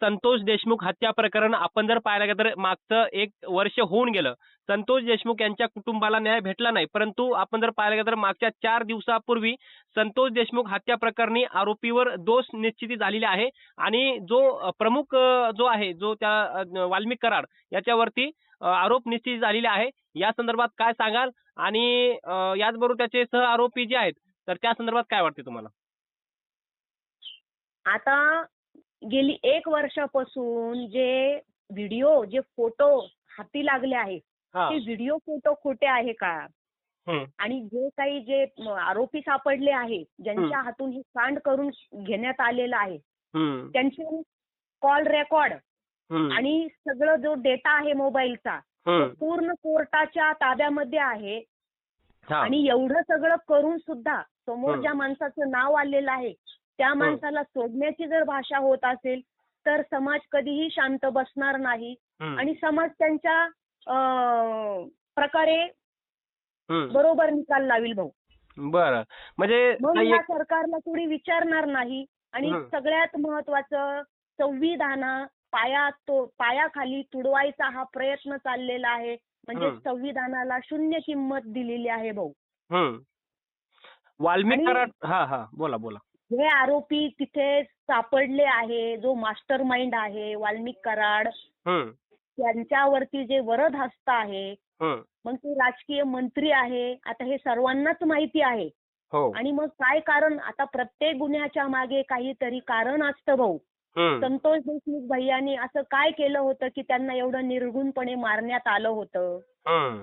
संतोष देशमुख हत्या प्रकरण आपण जर पाहायला गेलं तर मागचं एक वर्ष होऊन गेलं. संतोष देशमुख यांच्या कुटुंबाला न्याय भेटला नाही. परंतु आपण जर पाहायला गेलं तर मागच्या चार दिवसापूर्वी संतोष देशमुख हत्या प्रकरणी आरोपीवर दोष निश्चिती झालेली आहे. आणि जो प्रमुख जो आहे जो त्या वाल्मिक कराड याच्यावरती आरोप निश्चित झालेले आहे. या संदर्भात काय सांगाल? आणि याचबरोबर त्याचे सह आरोपी जे आहेत तर त्या संदर्भात काय वाटते तुम्हाला? आता गेली एक वर्षापासून जे व्हिडिओ जे फोटो हाती लागले आहेत हा ते व्हिडिओ फोटो खोटे आहे का हम्म. आणि जे काही जे म, आरोपी सापडले आहे ज्यांच्या हातून हे कांड करून घेण्यात आलेलं आहे हम्म. त्यांचे कॉल रेकॉर्ड हम्म. आणि सगळं जो डेटा आहे मोबाईलचा हम्म. पूर्ण कोर्टाच्या ताब्यामध्ये आहे हा. आणि एवढं सगळं करून सुद्धा समोर हं. ज्या माणसाचं नाव आलेलं आहे त्या माणसाला सोडण्याची जर भाषा होत असेल तर समाज कधीही शांत बसणार नाही. आणि समाज त्यांच्या प्रकारे. बरोबर निकाल लावील भाऊ बरं म्हणजे या सरकारला कोणी विचारणार नाही आणि. सगळ्यात महत्वाचं संविधाना पाया तो पायाखाली तुडवायचा हा प्रयत्न चाललेला आहे म्हणजे. संविधानाला शून्य किंमत दिलेली आहे भाऊ. वाल्मिक हा हा बोला बोला हे आरोपी तिथे सापडले आहे जो मास्टर माइंड आहे वाल्मिक कराड हम्म. त्यांच्यावरती जे वरद हस्त आहे हम्म. मग ते राजकीय मंत्री आहे आता हे सर्वांनाच माहिती आहे हो आणि मग काय कारण आता प्रत्येक गुन्ह्याच्या मागे काहीतरी कारण असतं भाऊ हम्म. संतोष देशमुख भैयांनी असं काय केलं होतं की त्यांना एवढं निर्गुणपणे मारण्यात आलं होतं हम्म.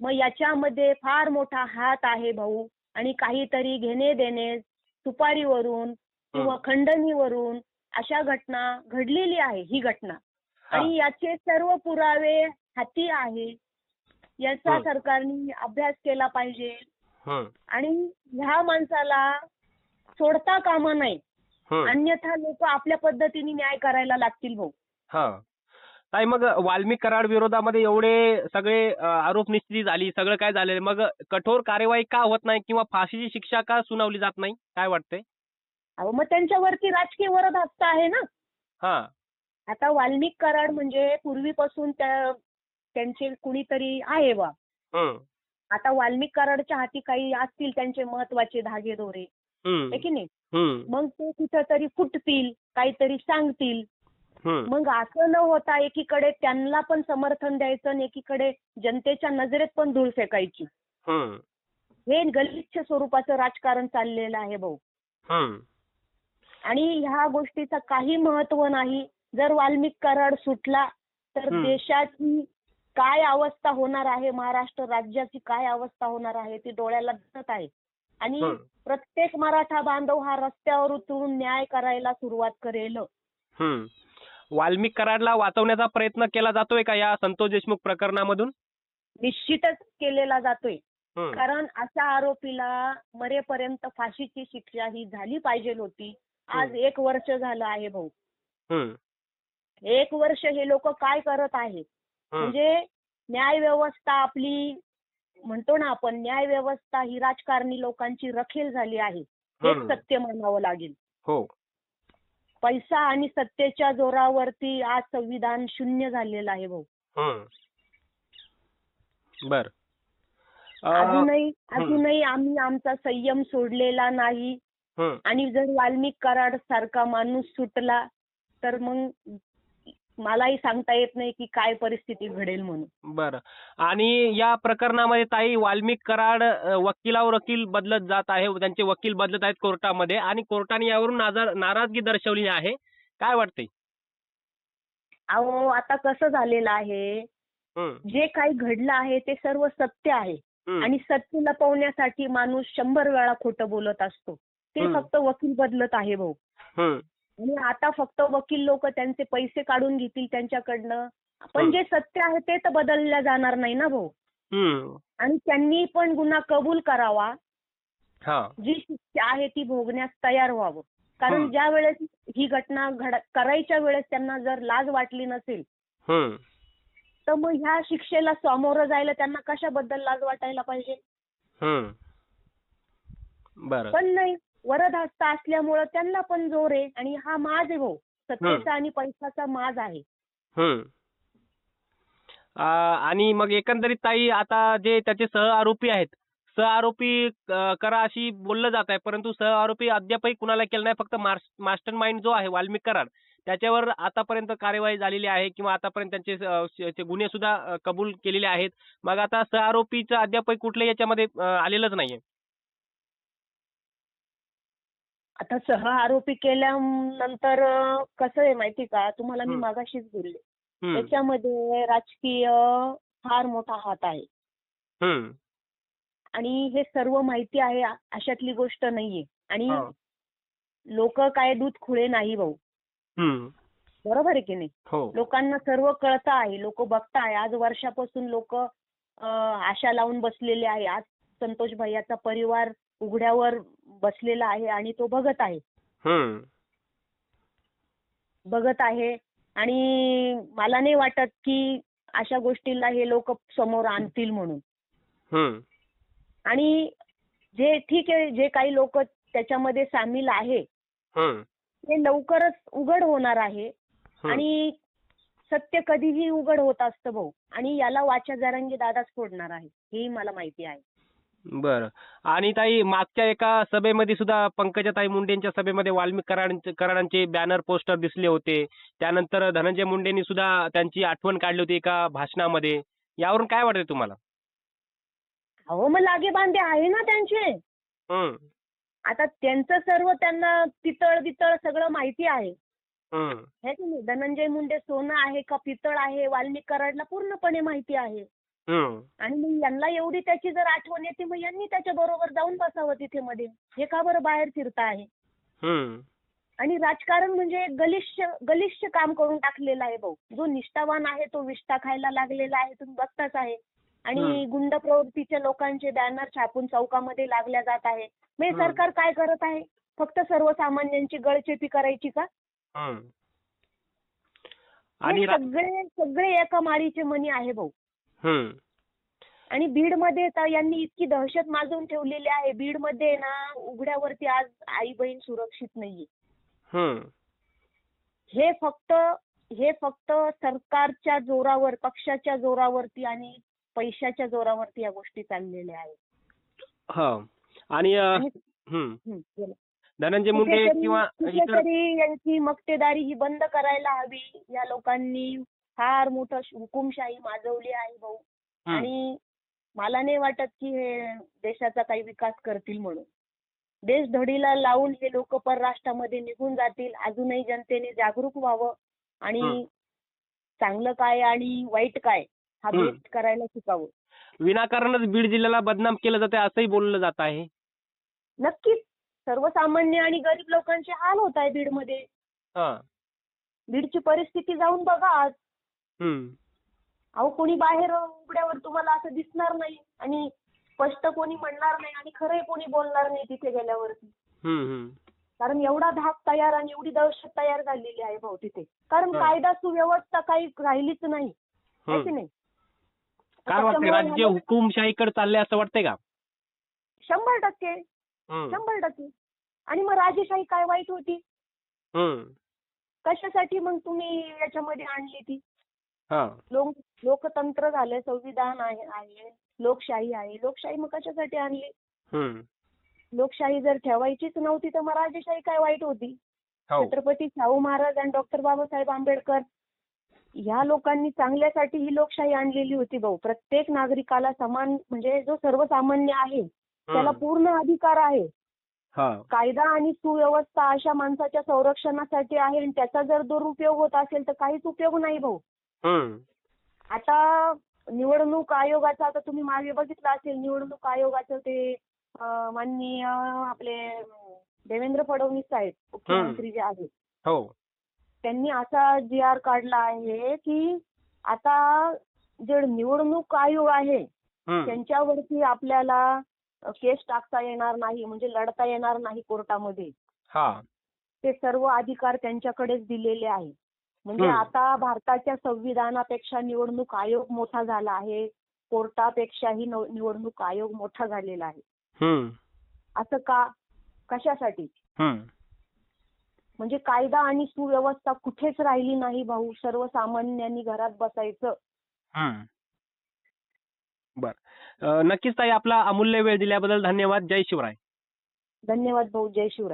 मग याच्यामध्ये फार मोठा हात आहे भाऊ आणि काहीतरी घेणे देणे सुपारीवरून किंवा खंडणीवरून अशा घटना घडलेली आहे ही घटना. आणि याचे सर्व पुरावे हाती आहे याचा. सरकारने अभ्यास केला पाहिजे. आणि ह्या माणसाला सोडता कामा नये हम्म. अन्यथा लोक आपल्या पद्धतीने न्याय करायला लागतील भाऊ ताई मग वाल्मिक कराड विरोधामध्ये एवढे सगळे आरोप निश्चिती झाली सगळं काय झालेलं आहे. मग कठोर कार्यवाही का होत नाही किंवा फाशीची शिक्षा का सुनावली जात नाही काय वाटतंय अहो मग त्यांच्यावरती राजकीय वरद हस्त आहे ना हा आता वाल्मिक कराड म्हणजे पूर्वीपासून त्या त्यांचे कुणीतरी आहे बा हम्म. आता वाल्मिक कराडच्या हाती काही असतील त्यांचे महत्त्वाचे धागे दोरे हम्म. की नाही हम्म. मग ते कुठंतरी फुटतील काहीतरी सांगतील. मग असं न होता एकीकडे त्यांना पण समर्थन द्यायचं आणि एकीकडे जनतेच्या नजरेत पण धूळ फेकायची. हे गलिच्छ स्वरूपाचं राजकारण चाललेलं आहे भाऊ. आणि ह्या गोष्टीचं काही महत्त्व नाही जर वाल्मिक कराड सुटला तर. देशाची काय अवस्था होणार आहे महाराष्ट्र राज्याची काय अवस्था होणार आहे ती डोळ्याला दिसत आहे आणि. प्रत्येक मराठा बांधव हा रस्त्यावर उतरून न्याय करायला सुरुवात करेल. वाल्मिक कराडला वाचवण्याचा प्रयत्न केला जातोय का या संतोष देशमुख प्रकरणामधून निश्चितच केलेला जातोय हम्म. कारण अशा आरोपीला मरेपर्यंत फाशीची शिक्षा ही झाली पाहिजे होती आज. एक वर्ष झालं आहे भाऊ हम्म. एक वर्ष हे लोक काय करत हम्म. म्हणजे न्याय व्यवस्था आपली म्हणतो ना आपण न्याय व्यवस्था ही राजकारणी लोकांची रखेल झाली आहे हे हम्म. सत्य म्हणावं लागेल हो पैसा आणि सत्तेच्या जोरावरती आज संविधान शून्य झालेलं आहे भाऊ. बर अजूनही अजूनही आम्ही आमचा संयम सोडलेला नाही. आणि जर वाल्मिक कराड सारखा माणूस सुटला तर मग मलाही सांगता येत नाही की काय परिस्थिती घडेल म्हणून. बरं. आणि या प्रकरणामध्ये ताई वाल्मिक कराड अ, वकिलावर वकील बदलत जात आहे. त्यांचे वकील बदलत आहेत कोर्टामध्ये आणि कोर्टाने यावरून नाजार- नाराजगी दर्शवली आहे. काय वाटते अहो आता कसं झालेलं आहे? जे काही घडलं आहे ते सर्व सत्य आहे. आणि सत्य लपवण्यासाठी माणूस शंभर वेळा खोटं बोलत असतो. ते. फक्त वकील बदलत आहे भाऊ. आणि आता फक्त वकील लोक त्यांचे पैसे काढून घेतील त्यांच्याकडनं. पण. जे सत्य आहे ते तर बदलल्या जाणार नाही ना भाऊ. आणि त्यांनी पण गुन्हा कबूल करावा. जी शिक्षा आहे ती भोगण्यास तयार व्हावं. कारण. ज्या वेळेस ही घटना घड करायच्या वेळेस त्यांना जर लाज वाटली नसेल. तर मग ह्या शिक्षेला सामोरं जायला त्यांना कशाबद्दल लाज वाटायला पाहिजे? पण नाही. वरद हस्त असल्यामुळं त्यांना पण जोर आहे आणि हा माज आहे भाऊ. सत्तेचा आणि पैशाचा माज आहे. हम्म. आ, आणि मग एकंदरीत ताई आता जे त्याचे सह आरोपी आहेत सह आरोपी करा अशी बोललं जात आहे परंतु सह आरोपी अद्यापही कुणाला केलं नाही फक्त मास्टर माइंड जो आहे वाल्मिक कराड त्याच्यावर आतापर्यंत कार्यवाही झालेली आहे किंवा आतापर्यंत त्यांचे गुन्हे सुद्धा कबूल केलेले आहेत. मग आता सह आरोपीचं अद्यापही कुठलंही याच्यामध्ये आलेलंच नाहीये. आता सह आरोपी केल्यानंतर कसं आहे माहिती का तुम्हाला मी. मागाशीच बोलले. त्याच्यामध्ये राजकीय फार मोठा हात आहे. आणि हे सर्व माहिती आहे अशातली गोष्ट नाहीये आणि हा. लोक काय दूध खुळे नाही भाऊ. बरोबर आहे की नाही हो लोकांना सर्व कळतं आहे लोक बघताय आज वर्षापासून लोक आशा लावून बसलेले आहे आज संतोष भैयाचा परिवार उघड्यावर बसलेला आहे आणि तो बघत आहे. बघत आहे आणि मला नाही वाटत की अशा गोष्टीला हे लोक समोर आणतील म्हणून. आणि जे ठीक आहे जे काही लोक त्याच्यामध्ये सामील आहे. ते लवकरच उघड होणार आहे. आणि सत्य कधीही उघड होत असतं भाऊ आणि याला वाचा जरांगी दादाच फोडणार आहे हेही मला माहिती आहे बरं. आणि ताई मागच्या एका सभेमध्ये सुद्धा पंकजाताई मुंडेंच्या सभेमध्ये वाल्मिक कराडांचे कराडांचे बॅनर पोस्टर दिसले होते. त्यानंतर धनंजय मुंडेंनी सुद्धा त्यांची आठवण काढली होती एका भाषणामध्ये. यावरून काय वाटते तुम्हाला? अहो मग लागे बांधे आहे ना त्यांचे. हम्म. आता त्यांचं सर्व त्यांना पितळ बितळ सगळं माहिती आहे. हम्म. हे की नाही? धनंजय मुंडे सोनं आहे का पितळ आहे? वाल्मिक कराडला पूर्णपणे माहिती आहे. आणि मग यांना एवढी त्याची जर आठवण येते मग यांनी त्याच्या बरोबर जाऊन बसावं तिथे मध्ये. हे का बरं बाहेर फिरत आहे. आणि राजकारण म्हणजे एक गलिच्छ गलिच्छ काम करून टाकलेलं आहे भाऊ. जो निष्ठावान आहे तो विष्ठा खायला लागलेला आहे तुम्ही बघताच आहे. आणि. गुंड प्रवृत्तीच्या लोकांचे बॅनर छापून चौकामध्ये लागल्या जात आहे. मग. सरकार काय करत आहे? फक्त सर्वसामान्यांची गळचेपी करायची का. हे आणि सगळे सगळे एका माळीचे मनी आहे भाऊ. आणि बीडमध्ये तर यांनी इतकी दहशत माजवून ठेवलेली आहे बीडमध्ये ना उघड्यावरती आज आई बहीण सुरक्षित नाहीये. हे फक्त हे फक्त सरकारच्या जोरावर पक्षाच्या जोरावरती आणि पैशाच्या जोरावरती या गोष्टी चाललेल्या आहेत आणि. हं. धनंजय मुंडे किंवा यांची मक्तेदारी ही बंद करायला हवी या लोकांनी फार मोठं हुकुमशाही माजवली आहे भाऊ हम्म. आणि मला नाही वाटत की हे देशाचा काही विकास करतील म्हणून देश धडीला लावून हे लोक परराष्ट्रामध्ये निघून जातील अजूनही जनतेने जागरूक व्हावं आणि. चांगलं काय आणि वाईट काय हा. भेद करायला शिकावं विनाकारणच बीड जिल्ह्याला बदनाम केलं जाते असंही बोललं जात आहे नक्कीच सर्वसामान्य आणि गरीब लोकांचे हाल होत आहे बीडमध्ये हा बीडची परिस्थिती जाऊन बघा आज. अहो कोणी बाहेर उघड्यावर तुम्हाला असं दिसणार नाही आणि स्पष्ट कोणी म्हणणार नाही आणि खरंही कोणी बोलणार नाही तिथे गेल्यावरती. कारण एवढा धाक तयार आणि एवढी दहशत तयार झालेली आहे भाऊ तिथे कारण. कायदा सुव्यवस्था काही राहिलीच नाही है की. नाही काय वाटतंय त्याच्यामुळे राज्य हुकुमशाहीकडे चाललंय असं वाटतंय का शंभर टक्के. शंभर टक्के आणि मग राजेशाही काय वाईट होती. कशासाठी मग तुम्ही याच्यामध्ये आणली ती लोक लोकतंत्र झाले संविधान आहे लोकशाही आहे. लोकशाही मग कशासाठी आणली. लोकशाही जर ठेवायचीच नव्हती तर मग राजेशाही काय वाईट होती? हो. छत्रपती शाहू महाराज आणि डॉक्टर बाबासाहेब आंबेडकर ह्या लोकांनी चांगल्यासाठी ही लोकशाही आणलेली होती भाऊ. प्रत्येक नागरिकाला समान म्हणजे जो सर्वसामान्य आहे त्याला. पूर्ण अधिकार आहे. कायदा आणि सुव्यवस्था अशा माणसाच्या संरक्षणासाठी आहे आणि त्याचा जर दुरुपयोग होत असेल तर काहीच उपयोग नाही भाऊ. आता निवडणूक आयोगाचं आता तुम्ही मागे बघितलं असेल निवडणूक आयोगाचं ते माननीय आपले देवेंद्र फडणवीस साहेब मुख्यमंत्री जे आहेत. हो. त्यांनी असा जी आर काढला आहे की आता जे निवडणूक आयोग आहे. त्यांच्यावरती आपल्याला केस टाकता येणार नाही म्हणजे लढता येणार नाही कोर्टामध्ये. ते सर्व अधिकार त्यांच्याकडेच दिलेले आहे म्हणजे. आता भारताच्या संविधानापेक्षा निवडणूक आयोग मोठा झाला आहे. कोर्टापेक्षाही नव- निवडणूक आयोग मोठा झालेला आहे. असं का? कशासाठी. म्हणजे कायदा आणि सुव्यवस्था कुठेच राहिली नाही भाऊ. सर्वसामान्यांनी घरात बसायचं. बर. नक्कीच ताई आपला अमूल्य वेळ दिल्याबद्दल धन्यवाद. जय शिवराय. धन्यवाद भाऊ. जय शिवराय.